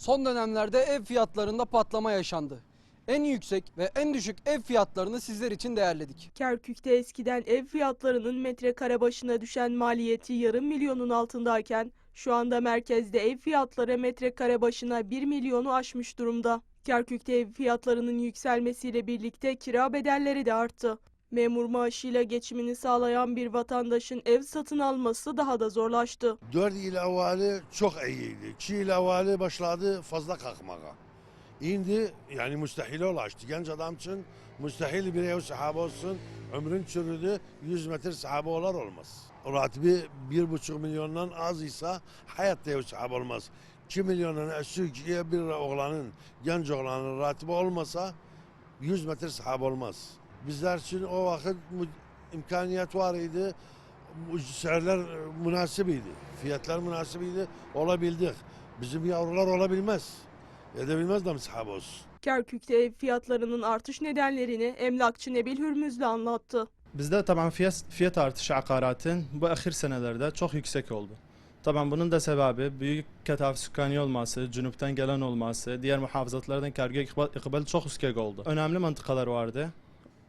Son dönemlerde ev fiyatlarında patlama yaşandı. En yüksek ve en düşük ev fiyatlarını sizler için değerledik. Kerkük'te eskiden ev fiyatlarının metrekare başına düşen maliyeti yarım milyonun altındayken şu anda merkezde ev fiyatları metrekare başına 1 milyonu aşmış durumda. Kerkük'te ev fiyatlarının yükselmesiyle birlikte kira bedelleri de arttı. Memur maaşıyla geçimini sağlayan bir vatandaşın ev satın alması daha da zorlaştı. 4 yıl evveli çok iyiydi. 2 yıl evveli başladı fazla kalkmaya. Şimdi yani müstahile ulaştı. Genç adam için müstahil bir ev sahibi olsun. Ömrün çürüdü 100 metre sahibi olar olmaz. Ratibi 1,5 milyondan az ise hayatta ev sahibi olmaz. 2 milyonun üstü bir oğlanın, genç oğlanın ratibi olmasa 100 metre sahibi olmaz. Bizler için o vakit imkaniyet var idi. Şeyler münasibiydi. Fiyatlar münasibiydi. Olabildik. Bizim yavrular olabilmez. Edebilmez de mi sahibi olsun? Kerkük'te ev fiyatlarının artış nedenlerini emlakçı Nebil Hürmüzlü anlattı. Bizde taban fiyat, fiyat artışı akaratın bu ahir senelerde çok yüksek oldu. Taban bunun da sebebi büyük ketaf sükkani olması, cunuptan gelen olması, diğer muhafızatlardan karga ikbal, ikbal çok yüksek oldu. Önemli mantıkalar vardı.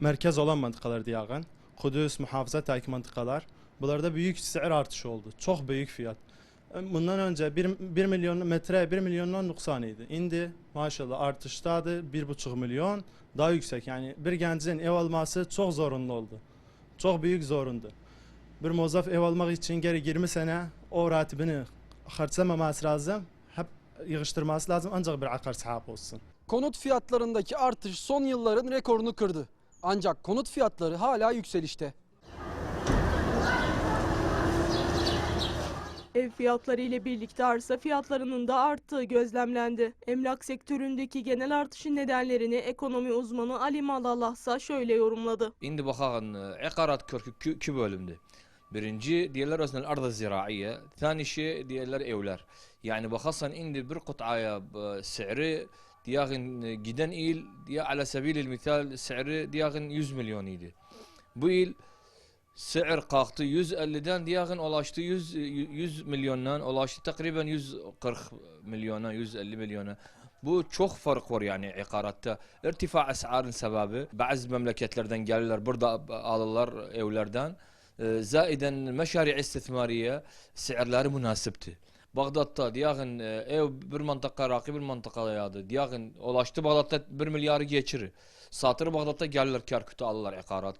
Merkez olan mantıkalar diyağın. Kudüs, muhafızat taki mantıkalar. Bunlarda büyük seyir artışı oldu. Çok büyük fiyat. Bundan önce 1, 1 milyon metre 1 milyondan noksanıydı. Indi maşallah artıştadı 1,5 milyon daha yüksek. Yani bir gencin ev alması çok zorunlu oldu. Çok büyük zorundu. Bir mozaf ev almak için geri 20 sene o ratibini harcamaması lazım. Hep yığıştırması lazım ancak bir akar sahibi olsun. Konut fiyatlarındaki artış son yılların rekorunu kırdı. Ancak konut fiyatları hala yükselişte. Ev fiyatları ile birlikte arsa fiyatlarının da arttığı gözlemlendi. Emlak sektöründeki genel artışın nedenlerini ekonomi uzmanı Ali Malallah ise şöyle yorumladı. İndi bakağın e, ekarat körkü kü, bölümdü. Birinci diğerler öznel arda ziraiye, tani diğerler evler. Yani bakarsan indi bir kutaya e, seri Diyakın e, giden il diye ala sebil misal seri diyakın 100 milyon idi. Bu il Sır kalktı 150'den diyakın ulaştı 100, 100 e, milyondan ulaştı takriben 140 milyona 150 milyona. Bu çok fark var yani ikaratta. İrtifa esarın sebebi bazı memleketlerden gelirler burada alırlar evlerden. E, Zaiden meşari istismariye sırları münasipti. Bağdat'ta diyağın e, ev bir mantıka rakip bir mantıka yadı. Diyağın ulaştı Bağdat'ta bir milyarı geçirir. Satır Bağdat'ta gelirler Kerkük'te alırlar ikarat.